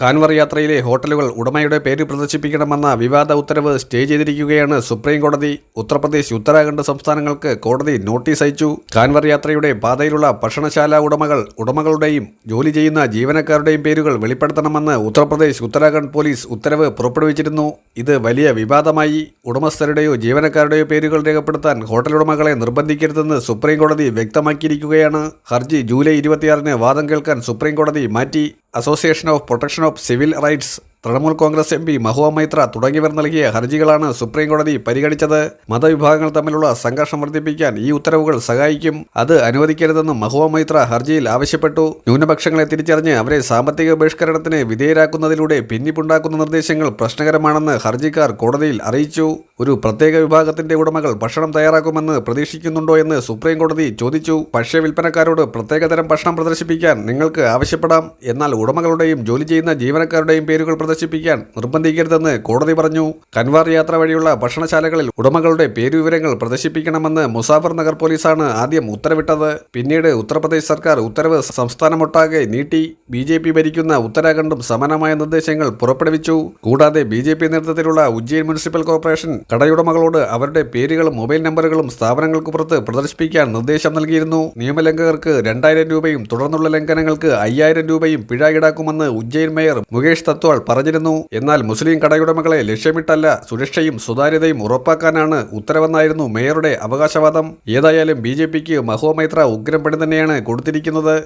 കാൻവർ യാത്രയിലെ ഹോട്ടലുകൾ ഉടമയുടെ പേര് പ്രദർശിപ്പിക്കണമെന്ന വിവാദ ഉത്തരവ് സ്റ്റേ ചെയ്തിരിക്കുകയാണ് സുപ്രീം കോടതി. ഉത്തർപ്രദേശ് ഉത്തരാഖണ്ഡ് സംസ്ഥാനങ്ങൾക്ക് കോടതി നോട്ടീസ് അയച്ചു. കാൻവർ യാത്രയുടെ പാതയിലുള്ള ഭക്ഷണശാല ഉടമകൾ ഉടമകളുടെയും ജോലി ചെയ്യുന്ന ജീവനക്കാരുടെയും പേരുകൾ വെളിപ്പെടുത്തണമെന്ന് ഉത്തർപ്രദേശ് ഉത്തരാഖണ്ഡ് പോലീസ് ഉത്തരവ് പുറപ്പെടുവിച്ചിരുന്നു. ഇത് വലിയ വിവാദമായി. ഉടമസ്ഥരുടെയോ ജീവനക്കാരുടെയോ പേരുകൾ രേഖപ്പെടുത്താൻ ഹോട്ടലുടമകളെ നിർബന്ധിക്കരുതെന്ന് സുപ്രീം കോടതി വ്യക്തമാക്കിയിരിക്കുകയാണ്. ഹർജി ജൂലൈ ഇരുപത്തിയാറിന് വാദം കേൾക്കാൻ സുപ്രീം കോടതി മാറ്റി. Association of protection of civil rights Trinamool Congress M P Mahua Moitra തുടങ്ങിയവർ നൽകിയ ഹർജികളാണ് സുപ്രീംകോടതി പരിഗണിച്ചത്. മതവിഭാഗങ്ങൾ തമ്മിലുള്ള സംഘർഷം വർദ്ധിപ്പിക്കാൻ ഈ ഉത്തരവുകൾ സഹായിക്കും. അത് അനുവദിക്കരുതെന്നും മഹുവ മൈത്ര ഹർജിയിൽ ആവശ്യപ്പെട്ടു. ന്യൂനപക്ഷങ്ങളെ തിരിച്ചറിഞ്ഞ് അവരെ സാമ്പത്തിക ബഹിഷ്കരണത്തിന് വിധേയരാക്കുന്നതിലൂടെ പിന്നിപ്പുണ്ടാക്കുന്ന നിർദ്ദേശങ്ങൾ പ്രശ്നകരമാണെന്ന് ഹർജിക്കാർ കോടതിയിൽ അറിയിച്ചു. ഒരു പ്രത്യേക വിഭാഗത്തിന്റെ ഉടമകൾ ഭക്ഷണം തയ്യാറാക്കുമെന്ന് പ്രതീക്ഷിക്കുന്നുണ്ടോ എന്ന് സുപ്രീം കോടതി ചോദിച്ചു. ഭക്ഷ്യ വിൽപ്പനക്കാരോട് പ്രത്യേകതരം ഭക്ഷണം പ്രദർശിപ്പിക്കാൻ നിങ്ങൾക്ക് ആവശ്യപ്പെടാം. എന്നാൽ ഉടമകളുടെയും ജോലി ചെയ്യുന്ന ജീവനക്കാരുടെയും പേരുകൾ പ്രദർശിപ്പിക്കാൻ നിർബന്ധിക്കരുതെന്ന് കോടതി പറഞ്ഞു. കൻവാർ യാത്ര വഴിയുള്ള ഭക്ഷണശാലകളിൽ ഉടമകളുടെ പേരുവിവരങ്ങൾ പ്രദർശിപ്പിക്കണമെന്ന് മുസാഫർ നഗർ പോലീസാണ് ആദ്യം ഉത്തരവിട്ടത്. പിന്നീട് ഉത്തർപ്രദേശ് സർക്കാർ ഉത്തരവ് സംസ്ഥാനമൊട്ടാകെ നീട്ടി. ബി ജെ പി ഭരിക്കുന്ന ഉത്തരാഖണ്ഡും സമാനമായ നിർദ്ദേശങ്ങൾ പുറപ്പെടുവിച്ചു. കൂടാതെ ബി ജെ പി നേതൃത്വത്തിലുള്ള ഉജ്ജയിൻ മുനിസിപ്പൽ കോർപ്പറേഷൻ കടയുടമകളോട് അവരുടെ പേരുകളും മൊബൈൽ നമ്പറുകളും സ്ഥാപനങ്ങൾക്ക് പുറത്ത് പ്രദർശിപ്പിക്കാൻ നിർദ്ദേശം നൽകിയിരുന്നു. നിയമലംഘകർക്ക് രണ്ടായിരം രൂപയും തുടർന്നുള്ള ലംഘനങ്ങൾക്ക് അയ്യായിരം രൂപയും പിഴ ഈടാക്കുമെന്ന് ഉജ്ജയിൻ മേയർ മുകേഷ് തത്വാൾ പറഞ്ഞിരുന്നു. എന്നാൽ മുസ്ലിം കടയുടമകളെ ലക്ഷ്യമിട്ടല്ല സുരക്ഷയും സുതാര്യതയും ഉറപ്പാക്കാനാണ് ഉത്തരവെന്നായിരുന്നു മേയറുടെ അവകാശവാദം. ഏതായാലും ബി ജെ പിക്ക് മഹോമൈത്ര ഉഗ്രം പണി തന്നെയാണ് കൊടുത്തിരിക്കുന്നത്.